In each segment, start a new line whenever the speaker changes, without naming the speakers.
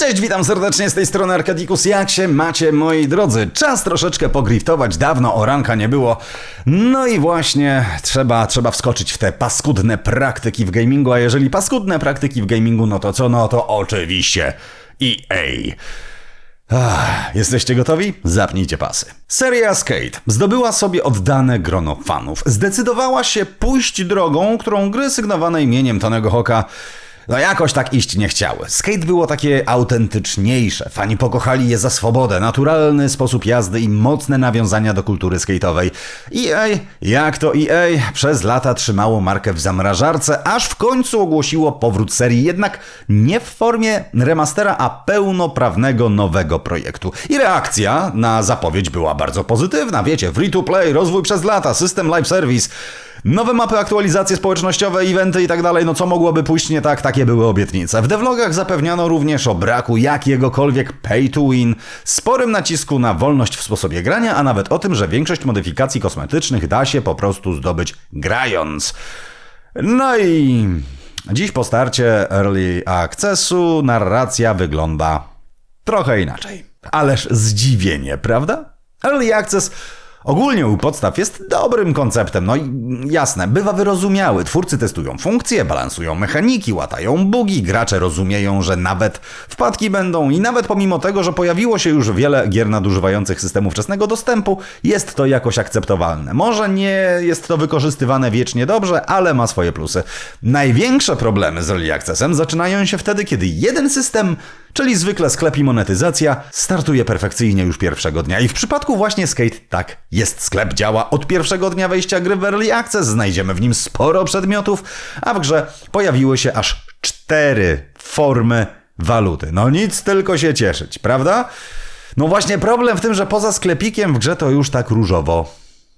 Cześć, witam serdecznie z tej strony Arkadikus. Jak się macie, moi drodzy? Czas troszeczkę pogriftować, dawno o ranka nie było. No i właśnie trzeba, trzeba wskoczyć w te paskudne praktyki w gamingu, a jeżeli paskudne praktyki w gamingu, no to co? No to oczywiście EA. Ach, jesteście gotowi? Zapnijcie pasy. Seria Skate zdobyła sobie oddane grono fanów. Zdecydowała się pójść drogą, którą gry sygnowane imieniem Tonego Hoka no jakoś tak iść nie chciały. Skate było takie autentyczniejsze. Fani pokochali je za swobodę, naturalny sposób jazdy i mocne nawiązania do kultury skate'owej. EA, jak to EA, przez lata trzymało markę w zamrażarce, aż w końcu ogłosiło powrót serii, jednak nie w formie remastera, a pełnoprawnego nowego projektu. I reakcja na zapowiedź była bardzo pozytywna. Wiecie, free to play, rozwój przez lata, system live service. Nowe mapy, aktualizacje społecznościowe, eventy i tak dalej, no co mogłoby pójść nie tak, takie były obietnice. W devlogach zapewniano również o braku jakiegokolwiek pay to win, sporym nacisku na wolność w sposobie grania, a nawet o tym, że większość modyfikacji kosmetycznych da się po prostu zdobyć grając. No i dziś po starcie Early Accessu narracja wygląda trochę inaczej. Ależ zdziwienie, prawda? Early Access Ogólnie u podstaw jest dobrym konceptem, no i jasne, bywa wyrozumiały. Twórcy testują funkcje, balansują mechaniki, łatają bugi, gracze rozumieją, że nawet wpadki będą i nawet pomimo tego, że pojawiło się już wiele gier nadużywających systemu wczesnego dostępu, jest to jakoś akceptowalne. Może nie jest to wykorzystywane wiecznie dobrze, ale ma swoje plusy. Największe problemy z Early Accessem zaczynają się wtedy, kiedy jeden system Czyli zwykle sklep i monetyzacja startuje perfekcyjnie już pierwszego dnia. I w przypadku właśnie Skate tak jest. Sklep działa od pierwszego dnia wejścia gry w Early Access, znajdziemy w nim sporo przedmiotów, a w grze pojawiły się aż cztery formy waluty. No nic, tylko się cieszyć, prawda? No właśnie problem w tym, że poza sklepikiem w grze to już tak różowo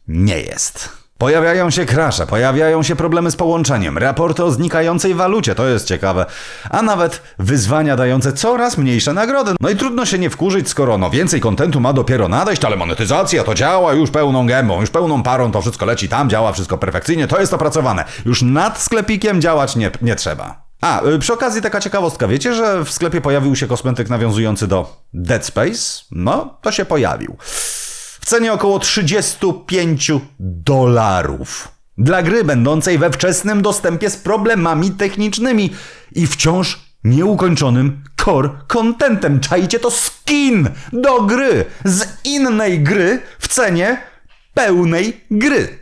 nie jest. Pojawiają się krasze, pojawiają się problemy z połączeniem, raporty o znikającej walucie, to jest ciekawe, a nawet wyzwania dające coraz mniejsze nagrody. No i trudno się nie wkurzyć, skoro no więcej kontentu ma dopiero nadejść, ale monetyzacja to działa już pełną gębą, już pełną parą, to wszystko leci tam, działa wszystko perfekcyjnie, to jest opracowane. Już nad sklepikiem działać nie, nie trzeba. A, y, przy okazji taka ciekawostka, wiecie, że w sklepie pojawił się kosmetyk nawiązujący do Dead Space? No, to się pojawił w cenie około 35 dolarów. Dla gry będącej we wczesnym dostępie z problemami technicznymi i wciąż nieukończonym core contentem. Czajcie to skin do gry z innej gry w cenie pełnej gry.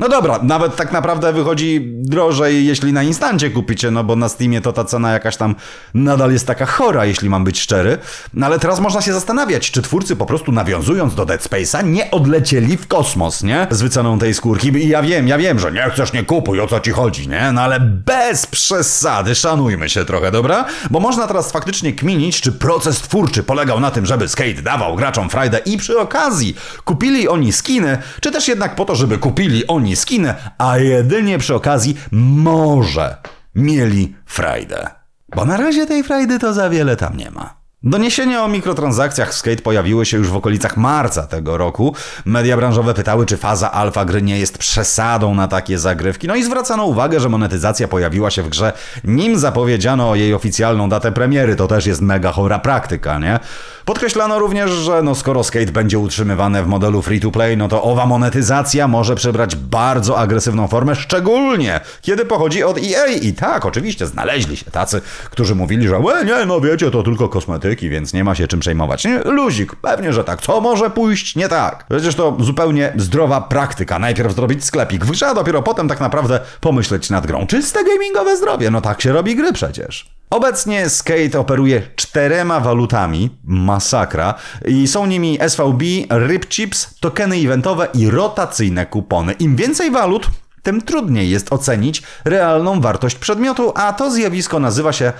No dobra, nawet tak naprawdę wychodzi drożej, jeśli na instancie kupicie, no bo na Steamie to ta cena jakaś tam nadal jest taka chora, jeśli mam być szczery. No ale teraz można się zastanawiać, czy twórcy po prostu nawiązując do Dead Space'a nie odlecieli w kosmos, nie? Z wyceną tej skórki. I ja wiem, ja wiem, że nie chcesz, nie kupuj, o co ci chodzi, nie? No ale bez przesady, szanujmy się trochę, dobra? Bo można teraz faktycznie kminić, czy proces twórczy polegał na tym, żeby Skate dawał graczom Friday i przy okazji kupili oni skiny, czy też jednak po to, żeby kupili oni oni skin, a jedynie przy okazji może mieli frajdę. Bo na razie tej frajdy to za wiele tam nie ma. Doniesienia o mikrotransakcjach w Skate pojawiły się już w okolicach marca tego roku. Media branżowe pytały, czy faza alfa gry nie jest przesadą na takie zagrywki. No i zwracano uwagę, że monetyzacja pojawiła się w grze, nim zapowiedziano jej oficjalną datę premiery. To też jest mega chora praktyka, nie? Podkreślano również, że no skoro Skate będzie utrzymywane w modelu free-to-play, no to owa monetyzacja może przybrać bardzo agresywną formę, szczególnie kiedy pochodzi od EA. I tak, oczywiście, znaleźli się tacy, którzy mówili, że nie, no wiecie, to tylko więc nie ma się czym przejmować. Nie, luzik, pewnie, że tak. Co może pójść nie tak? Przecież to zupełnie zdrowa praktyka. Najpierw zrobić sklepik w grze, a dopiero potem tak naprawdę pomyśleć nad grą. Czyste gamingowe zdrowie, no tak się robi gry przecież. Obecnie Skate operuje czterema walutami, masakra, i są nimi SVB, RipChips, tokeny eventowe i rotacyjne kupony. Im więcej walut, tym trudniej jest ocenić realną wartość przedmiotu, a to zjawisko nazywa się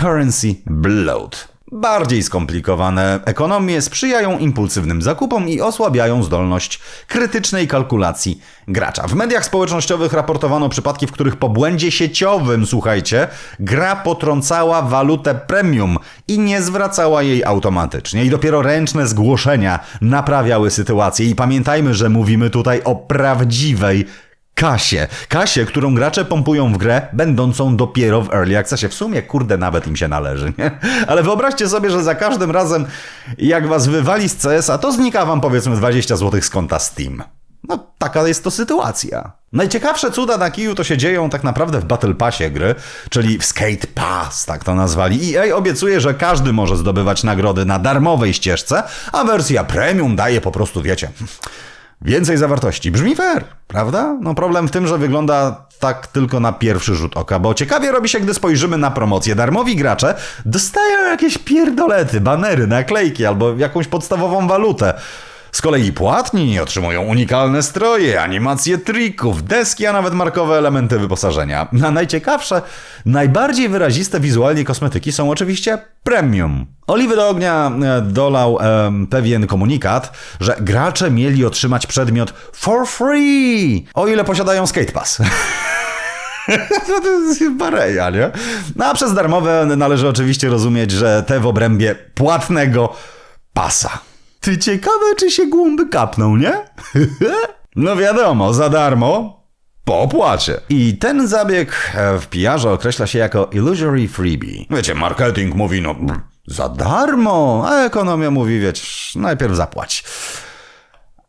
currency bloat. Bardziej skomplikowane ekonomie sprzyjają impulsywnym zakupom i osłabiają zdolność krytycznej kalkulacji gracza. W mediach społecznościowych raportowano przypadki, w których po błędzie sieciowym, słuchajcie, gra potrącała walutę premium i nie zwracała jej automatycznie. I dopiero ręczne zgłoszenia naprawiały sytuację. I pamiętajmy, że mówimy tutaj o prawdziwej Kasię. Kasię, którą gracze pompują w grę, będącą dopiero w Early Accessie. W sumie, kurde, nawet im się należy, nie? Ale wyobraźcie sobie, że za każdym razem, jak was wywali z CS-a, to znika wam powiedzmy 20 zł z konta Steam. No, taka jest to sytuacja. Najciekawsze cuda na kiju to się dzieją tak naprawdę w Battle Passie gry, czyli w Skate Pass, tak to nazwali. EA obiecuje, że każdy może zdobywać nagrody na darmowej ścieżce, a wersja premium daje po prostu, wiecie, więcej zawartości. Brzmi fair, prawda? No problem w tym, że wygląda tak tylko na pierwszy rzut oka, bo ciekawie robi się, gdy spojrzymy na promocję. Darmowi gracze dostają jakieś pierdolety, banery, naklejki albo jakąś podstawową walutę. Z kolei płatni otrzymują unikalne stroje, animacje trików, deski, a nawet markowe elementy wyposażenia. A najciekawsze, najbardziej wyraziste wizualnie kosmetyki są oczywiście premium. Oliwy do ognia e, dolał e, pewien komunikat, że gracze mieli otrzymać przedmiot for free, o ile posiadają Skate Pass. To jest bareja, nie? No a przez darmowe należy oczywiście rozumieć, że te w obrębie płatnego pasa. Ty ciekawe, czy się głąby kapną, nie? no wiadomo, za darmo, po opłacie. I ten zabieg e, w PR określa się jako illusory freebie. Wiecie, marketing mówi, no za darmo, a ekonomia mówi, wiecie, najpierw zapłać.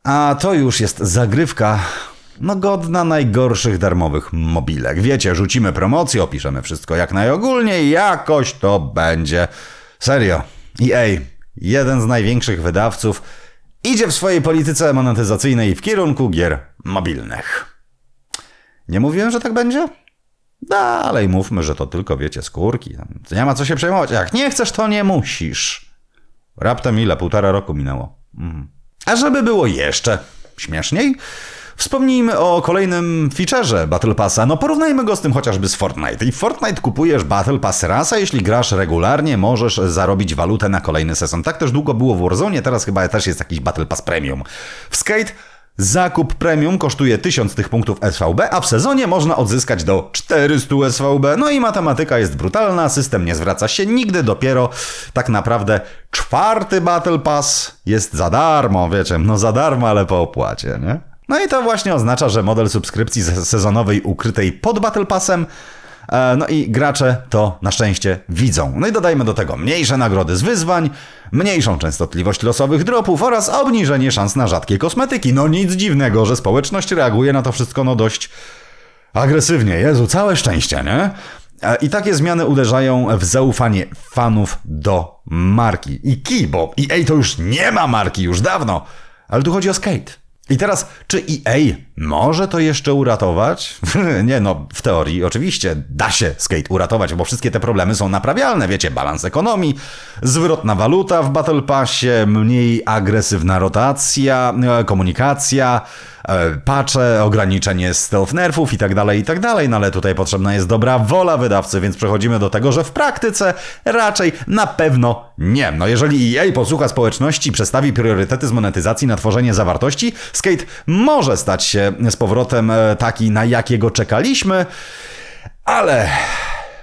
A to już jest zagrywka, no godna najgorszych darmowych mobilek. Wiecie, rzucimy promocję, opiszemy wszystko jak najogólniej, jakoś to będzie. Serio. EA, jeden z największych wydawców, idzie w swojej polityce monetyzacyjnej w kierunku gier mobilnych. Nie mówiłem, że tak będzie? Dalej mówmy, że to tylko, wiecie, skórki. Nie ma co się przejmować. Jak nie chcesz, to nie musisz. Raptem ile? Półtora roku minęło. Mhm. A żeby było jeszcze śmieszniej, Wspomnijmy o kolejnym featureze Battle Passa. No porównajmy go z tym chociażby z Fortnite. I w Fortnite kupujesz Battle Pass raz, a jeśli grasz regularnie, możesz zarobić walutę na kolejny sezon. Tak też długo było w Warzone, teraz chyba też jest jakiś Battle Pass Premium. W Skate Zakup premium kosztuje 1000 tych punktów SVB, a w sezonie można odzyskać do 400 SVB. No i matematyka jest brutalna, system nie zwraca się nigdy, dopiero tak naprawdę czwarty Battle Pass jest za darmo, wiecie, no za darmo, ale po opłacie, nie? No i to właśnie oznacza, że model subskrypcji sezonowej ukrytej pod Battle Passem e, no i gracze to na szczęście widzą. No i dodajmy do tego mniejsze nagrody z wyzwań, mniejszą częstotliwość losowych dropów oraz obniżenie szans na rzadkie kosmetyki. No nic dziwnego, że społeczność reaguje na to wszystko no dość agresywnie. Jezu, całe szczęście, nie? E, I takie zmiany uderzają w zaufanie fanów do marki. I key, bo EA to już nie ma marki już dawno, ale tu chodzi o skate. I teraz, czy EA może to jeszcze uratować? nie, no, w teorii oczywiście da się skate uratować, bo wszystkie te problemy są naprawialne. Wiecie, balans ekonomii, zwrotna waluta w Battle Passie, mniej agresywna rotacja, e, komunikacja, patche, ograniczenie stealth nerfów i tak dalej, i tak dalej. No ale tutaj potrzebna jest dobra wola wydawcy, więc przechodzimy do tego, że w praktyce raczej na pewno nie. No jeżeli EA posłucha społeczności i przestawi priorytety z monetyzacji na tworzenie zawartości, skate może stać się z powrotem e, taki, na jakiego czekaliśmy, ale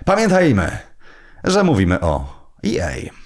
pamiętajmy, że mówimy o EA.